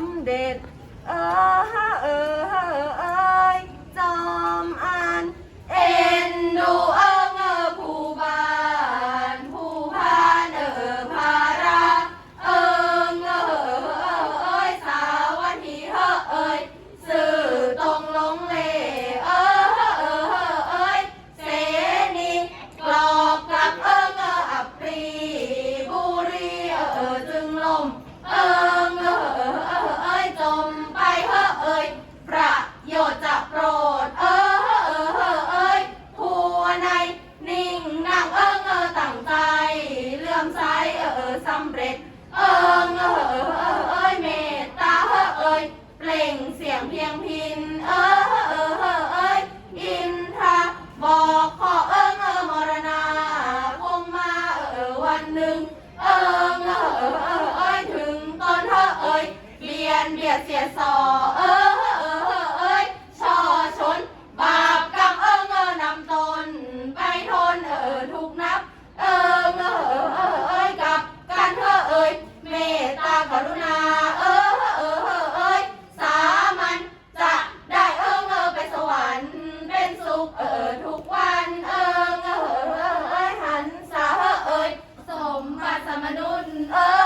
มเด็จเอ่ เอิงเออเออเออเอยเมตตาเออเอยเปล่งเสียงเพียงพิน เออเออเออเอยอินทราบอกขอเอิงเออมรณาคงมาเออเออวันหนึ่ง เอิงเออเออเออเอยถึงตอนเธอเอยเบียนเบียดเสียดสอเออ สมนุนเอ้